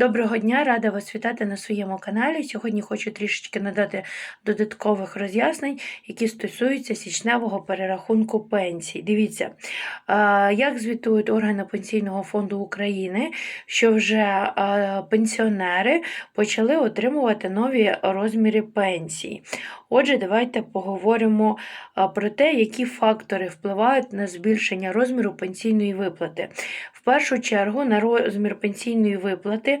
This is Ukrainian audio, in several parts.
Доброго дня, рада вас вітати на своєму каналі. Сьогодні хочу трішечки надати додаткових роз'яснень, які стосуються січневого перерахунку пенсій. Дивіться, як звітують органи Пенсійного фонду України, що вже пенсіонери почали отримувати нові розміри пенсій. Отже, давайте поговоримо про те, які фактори впливають на збільшення розміру пенсійної виплати. В першу чергу на розмір пенсійної виплати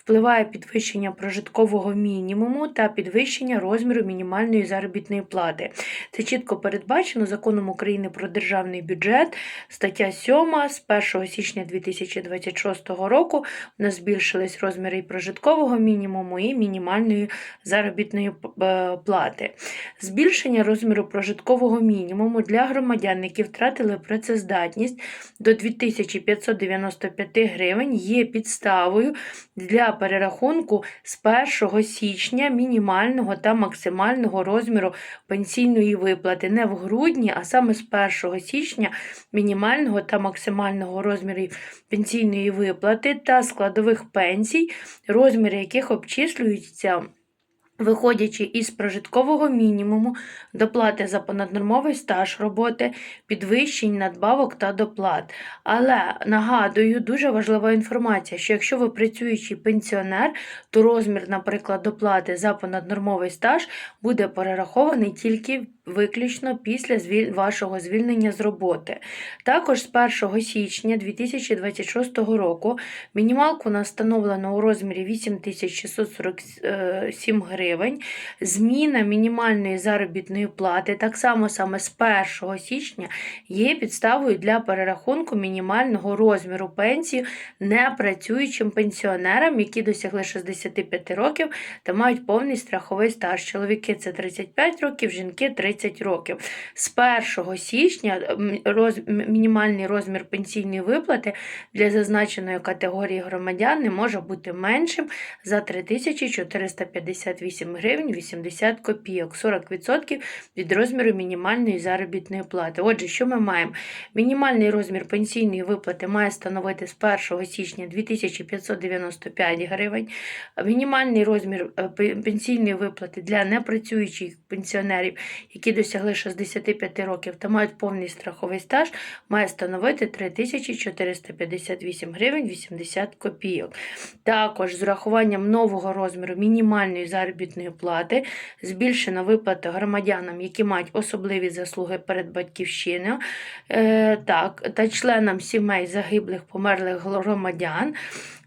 впливає підвищення прожиткового мінімуму та підвищення розміру мінімальної заробітної плати. Це чітко передбачено законом України про державний бюджет, стаття 7 з 1 січня 2026 року у нас збільшились розміри і прожиткового мінімуму і мінімальної заробітної е, плати. Збільшення розміру прожиткового мінімуму для громадян, які втратили працездатність до 2595 гривень, є підставою для перерахунку з 1 січня мінімального та максимального розміру пенсійної виплати не в грудні, а саме з 1 січня мінімального та максимального розміру пенсійної виплати та складових пенсій, розміри яких обчислюються. Виходячи із прожиткового мінімуму, доплати за понаднормовий стаж роботи, підвищень, надбавок та доплат. Але нагадую, дуже важлива інформація, що якщо ви працюючий пенсіонер, то розмір, наприклад, доплати за понаднормовий стаж буде перерахований тільки виключно після вашого звільнення з роботи. Також з 1 січня 2026 року мінімалку у нас встановлено у розмірі 8647 гривень. Зміна мінімальної заробітної плати, так само саме з 1 січня, є підставою для перерахунку мінімального розміру пенсії непрацюючим пенсіонерам, які досягли 65 років та мають повний страховий стаж. Чоловіки це 35 років, жінки 30 років. З 1 січня роз... мінімальний розмір пенсійної виплати для зазначеної категорії громадян не може бути меншим за 3458 гривень 80 копійок, 40% від розміру мінімальної заробітної плати. Отже, що ми маємо? Мінімальний розмір пенсійної виплати має становити з 1 січня 2595 гривень. Мінімальний розмір е, пенсійної виплати для непрацюючих пенсіонерів, які досягли 65 років та мають повний страховий стаж, має становити 3458 гривень 80 копійок. Також з урахуванням нового розміру мінімальної заробітної плати збільшена виплата громадянам, які мають особливі заслуги перед батьківщиною, е, так, та членам сімей загиблих померлих громадян.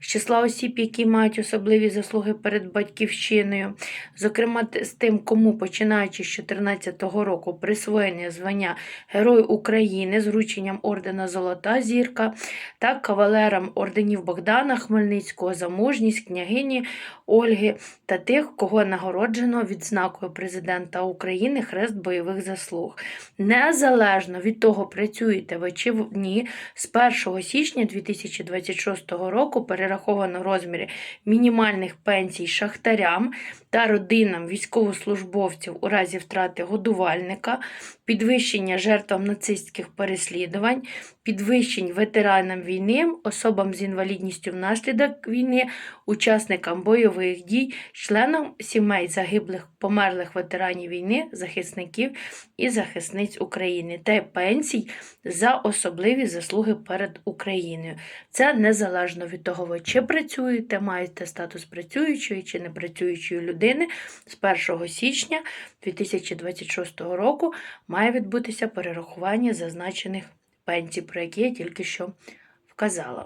З числа осіб, які мають особливі заслуги перед батьківщиною, зокрема з тим, кому починаючи з 2014 року присвоєння звання Герой України з врученням ордена Золота зірка та кавалерам орденів Богдана Хмельницького за мужність, княгині Ольги та тих, кого нагороджено відзнакою президента України Хрест бойових заслуг. Незалежно від того, працюєте ви чи ні, з 1 січня 2026 року перераховано розміри мінімальних пенсій шахтарям та родинам військовослужбовців у разі втрати годувальника, підвищення жертвам нацистських переслідувань, підвищень ветеранам війни, особам з інвалідністю внаслідок війни, учасникам бойових дій, членам сімей загиблих померлих ветеранів війни, захисників і захисниць України та пенсій за особливі заслуги перед Україною. Це незалежно від того, ви чи працюєте, маєте статус працюючої чи непрацюючої людини з 1 січня 2026 року має відбутися перерахування зазначених пенсій, про які я тільки що вказала.